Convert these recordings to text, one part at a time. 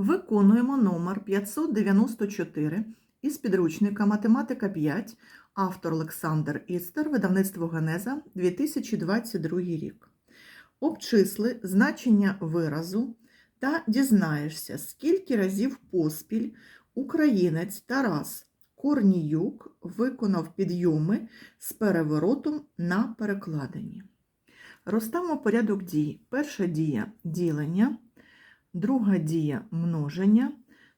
Виконуємо номер 594 із підручника Математика 5, автор Олександр Істер, видавництво Генеза, 2022 рік. Обчисли значення виразу та дізнаєшся, скільки разів поспіль українець Тарас Корніюк виконав підйоми з переворотом на перекладенні. Розставимо порядок дій. Перша дія ділення, друга дія множення,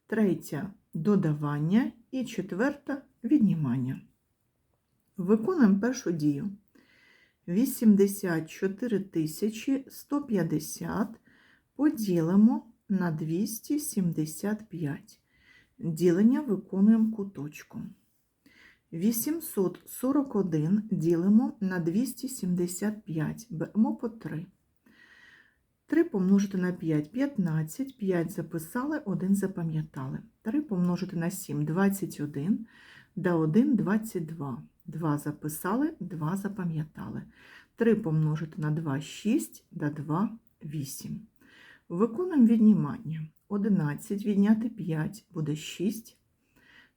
третя додавання і четверта віднімання. Виконуємо першу дію. 84 150 поділимо на 275. Ділення виконуємо куточком. 841 ділимо на 275, беремо по 3. 3 помножити на 5 – 15, 5 записали, 1 запам'ятали. 3 помножити на 7 – 21, да 1 – 22. 2 записали, 2 запам'ятали. 3 помножити на 2 – 6, да 2 – 8. Виконуємо віднімання. 11 відняти 5 буде 6,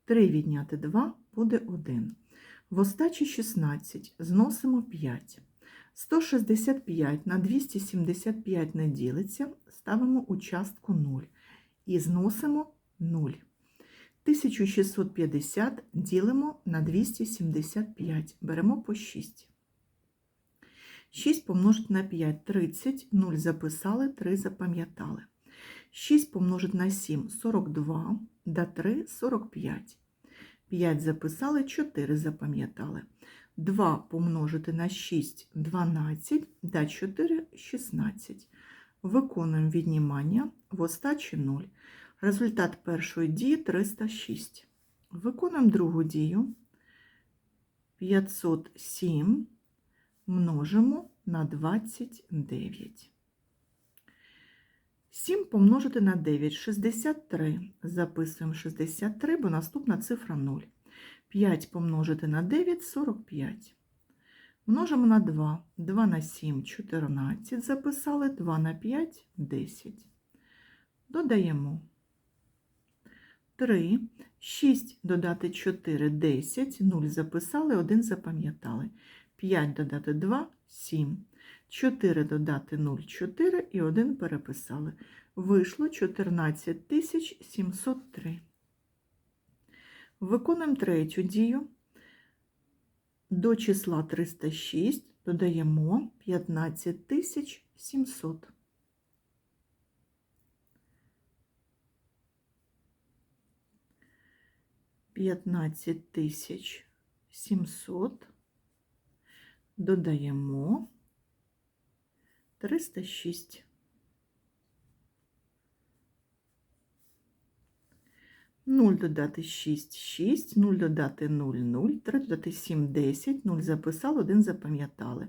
3 відняти 2 буде 1. В остачі 16 зносимо 5. 165 на 275 не ділиться, ставимо участку 0 і зносимо 0. 1650 ділимо на 275, беремо по 6. 6 помножити на 5 – 30, 0 записали, 3 запам'ятали. 6 помножити на 7 – 42, да 3 – 45. 5 записали, 4 запам'ятали. 2 помножити на 6 – 12, да 4 – 16. Виконуємо віднімання в остачі 0. Результат першої дії 306. Виконуємо другу дію. 507 множимо на 29. 7 помножити на 9 – 63. Записуємо 63, бо наступна цифра 0. 5 помножити на 9 – 45. Множимо на 2. 2 на 7 – 14. Записали 2 на 5 – 10. Додаємо 3. 6 додати 4 – 10. 0 записали, 1 запам'ятали. 5 додати 2 – 7. 4 додати 0 – 4 і 1 переписали. Вийшло 14 703. Виконуємо третю дію. До числа 306 додаємо 15700. П'ятнадцять тисяч сімсот додаємо триста шість. 0 додати 6, 6, 0 додати 0, 0, 3 додати 7, 10, 0 записали, 1 запам'ятали.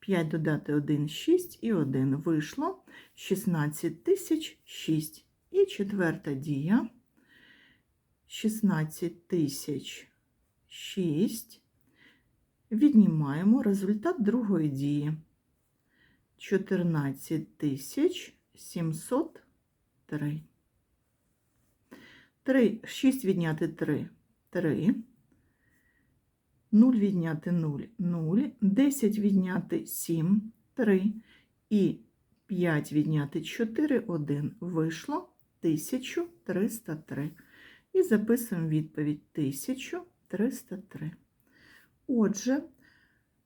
5 додати 1, 6 і 1 вийшло 16 тисяч 6. І четверта дія 16 тисяч 6. Віднімаємо результат другої дії. 14 тисяч 703. 3, 6 відняти 3 – 3. 0 відняти 0 – 0. 10 відняти 7 – 3. І 5 відняти 4 – 1. Вийшло 1303. І записуємо відповідь 1303. Отже,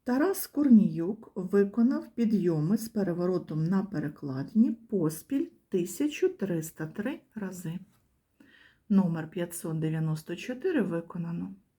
Тарас Корніюк виконав підйоми з переворотом на перекладині поспіль 1303 рази. Номер 594 виконано.